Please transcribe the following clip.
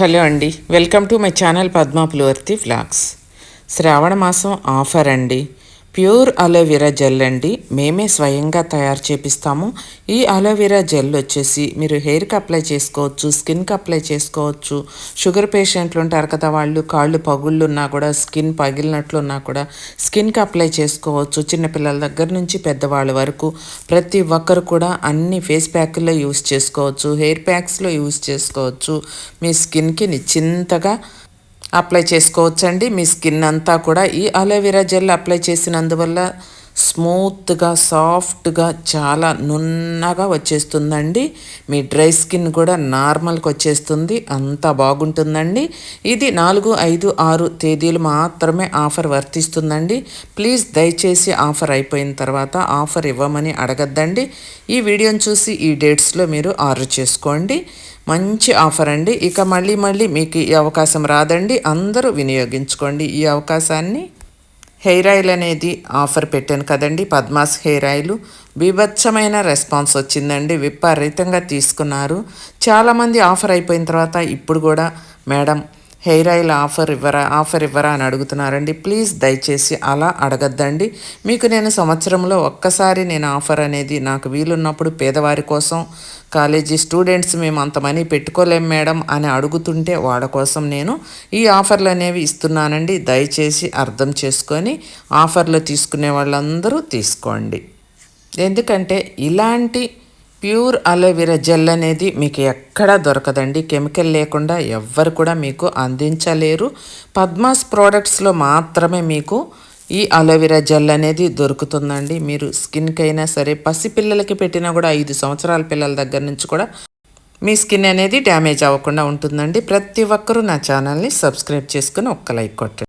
Hello అండి. Welcome to my channel Padma Pulivarthi vlogs శ్రావణ మాసం offer అండి. ప్యూర్ అలోవెరా జెల్ అండి. మేమే స్వయంగా తయారు చేపిస్తాము. ఈ అలోవెరా జెల్ వచ్చేసి మీరు హెయిర్కి అప్లై చేసుకోవచ్చు స్కిన్కి అప్లై చేసుకోవచ్చు. షుగర్ పేషెంట్లు ఉంటారు కదా వాళ్ళు కాళ్ళు పగుళ్ళు ఉన్నా కూడా స్కిన్ పగిలినట్లున్నా కూడా స్కిన్కి అప్లై చేసుకోవచ్చు. చిన్నపిల్లల దగ్గర నుంచి పెద్దవాళ్ళ వరకు ప్రతి ఒక్కరు కూడా అన్ని ఫేస్ ప్యాక్లో యూస్ చేసుకోవచ్చు హెయిర్ ప్యాక్స్లో యూస్ చేసుకోవచ్చు. మీ స్కిన్కి నిశ్చింతగా అప్లై చేసుకోవచ్చండి. మీ స్కిన్ అంతా కూడా ఈ అలోవెరా జెల్ అప్లై చేసినందువల్ల స్మూత్గా సాఫ్ట్గా చాలా నున్నగా వచ్చేస్తుందండి. మీ డ్రై స్కిన్ కూడా నార్మల్కి వచ్చేస్తుంది. అంత బాగుంటుందండి. ఇది నాలుగు ఐదు ఆరు తేదీలు మాత్రమే ఆఫర్ వర్తిస్తుందండి. ప్లీజ్ దయచేసి ఆఫర్ అయిపోయిన తర్వాత ఆఫర్ ఇవ్వమని అడగద్దండి. ఈ వీడియోని చూసి ఈ డేట్స్లో మీరు ఆర్డర్ చేసుకోండి. మంచి ఆఫర్ అండి. ఇక మళ్ళీ మళ్ళీ మీకు ఈ అవకాశం రాదండి. అందరూ వినియోగించుకోండి. ఈ అవకాశాన్ని హెయిర్ ఆయిల్ అనేది ఆఫర్ పెట్టాను కదండి. Padmas hair oil. బీభత్సమైన రెస్పాన్స్ వచ్చిందండి. విపరీతంగా తీసుకున్నారు. చాలామంది ఆఫర్ అయిపోయిన తర్వాత ఇప్పుడు కూడా మేడం హెయిర్ ఆయిల్ ఆఫర్ ఇవ్వరా ఆఫర్ ఇవ్వరా అని అడుగుతున్నారండి. ప్లీజ్ దయచేసి అలా అడగద్దండి. మీకు నేను సంవత్సరంలో ఒక్కసారి నేను ఆఫర్ అనేది నాకు వీలున్నప్పుడు పేదవారి కోసం కాలేజీ స్టూడెంట్స్ మేము అంత మనీ పెట్టుకోలేం మేడం అని అడుగుతుంటే వాళ్ళ కోసం నేను ఈ ఆఫర్లు అనేవి ఇస్తున్నానండి. దయచేసి అర్థం చేసుకొని ఆఫర్లు తీసుకునే వాళ్ళందరూ తీసుకోండి. ఎందుకంటే ఇలాంటి ప్యూర్ అలోవెరా జెల్ అనేది మీకు ఎక్కడా దొరకదండి. కెమికల్ లేకుండా ఎవ్వరు కూడా మీకు అందించలేరు. పద్మాస్ ప్రోడక్ట్స్లో మాత్రమే మీకు ఈ అలోవెరా జెల్ అనేది దొరుకుతుందండి. మీరు స్కిన్కి అయినా సరే పసిపిల్లలకి పెట్టినా కూడా ఐదు సంవత్సరాల పిల్లల దగ్గర నుంచి కూడా మీ స్కిన్ అనేది డ్యామేజ్ అవ్వకుండా ఉంటుందండి. ప్రతి ఒక్కరూ నా ఛానల్ని సబ్స్క్రైబ్ చేసుకుని ఒక్క లైక్ కొట్టండి.